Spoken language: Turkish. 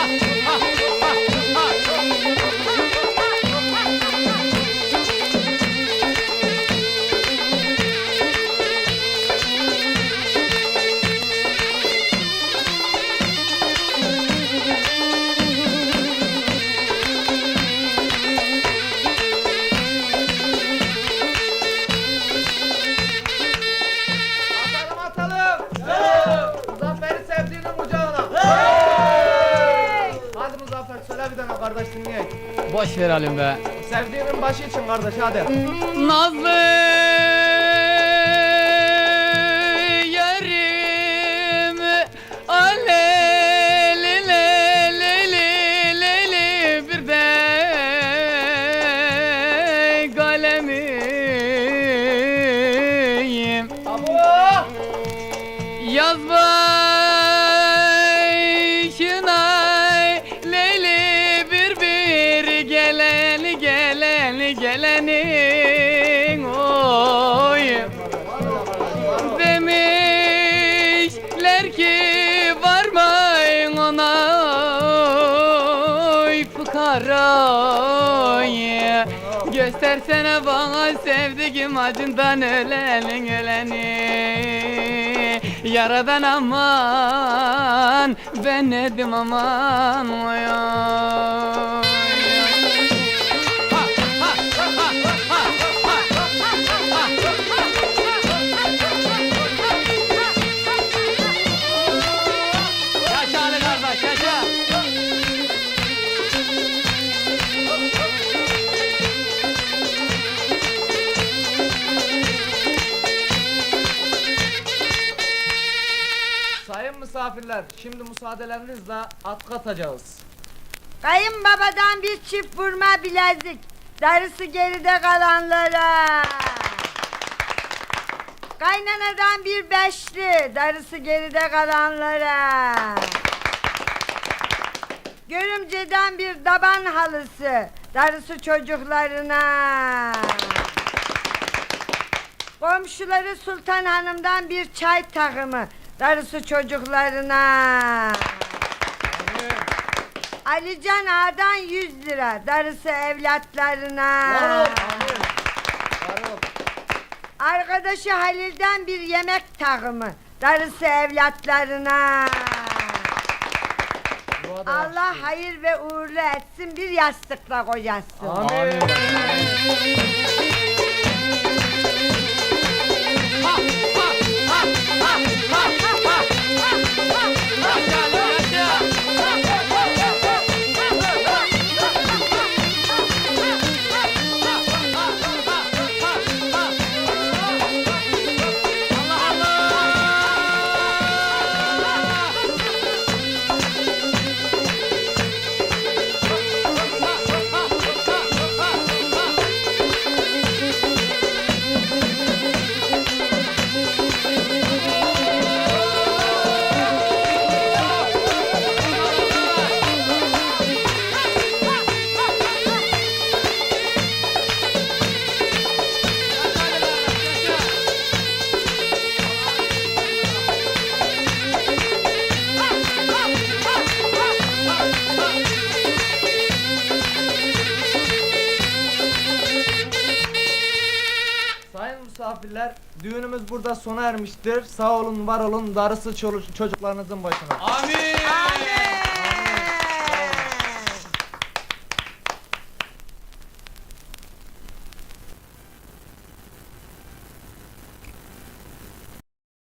ha. Boş verelim be. Sevdiğinin başı için kardeş hadi. Nazlı oy fıkarayı Göstersene bana sevdiğim acından ölenin öleni. Yaradan aman ben nedim aman oy. Sayın misafirler, şimdi müsaadelerinizle at katacağız. Kayınbabadan bir çift vurma bilezik. Darısı geride kalanlara. Kaynanadan bir beşli. Darısı geride kalanlara. Görümceden bir daban halısı. Darısı çocuklarına. Komşuları Sultan Hanım'dan bir çay takımı. Darısı çocuklarına. Alican Ağa'dan 100 lira. Darısı evlatlarına. Var ol. Amin. Var ol. Arkadaşı Halil'den bir yemek takımı. Darısı evlatlarına. Allah hayır ve uğurlu etsin bir yastıkla kocasın. Amin. Yaşa misafirler, düğünümüz burada sona ermiştir. Sağ olun, var olun, darısı çocuklarınızın başına. Amin. Amin.